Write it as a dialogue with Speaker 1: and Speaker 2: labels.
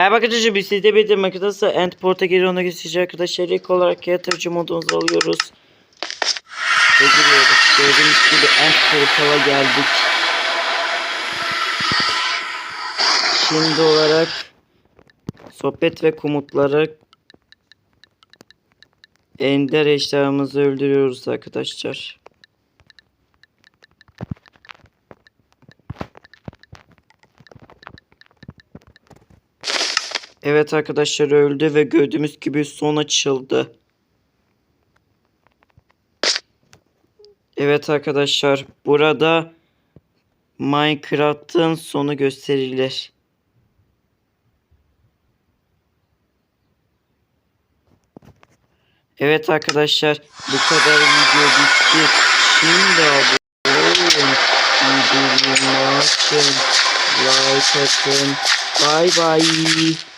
Speaker 1: Merhaba arkadaşlar biz sizde bir makinesi Endport'a geri ona göstereceğiz arkadaşlar. İlk olarak yatırıcı modumuzu alıyoruz. Ve. Gördüğünüz gibi Endport'a geldik. Şimdi olarak sohbet ve komutları Ender eşyalarımızı öldürüyoruz arkadaşlar. Evet arkadaşlar öldü ve gördüğümüz gibi son açıldı. Evet arkadaşlar burada Minecraft'ın sonu gösterilir. Evet arkadaşlar bu kadar video bitti. Şimdi abone olun. Bildirim açın. Like atın. Bye bye.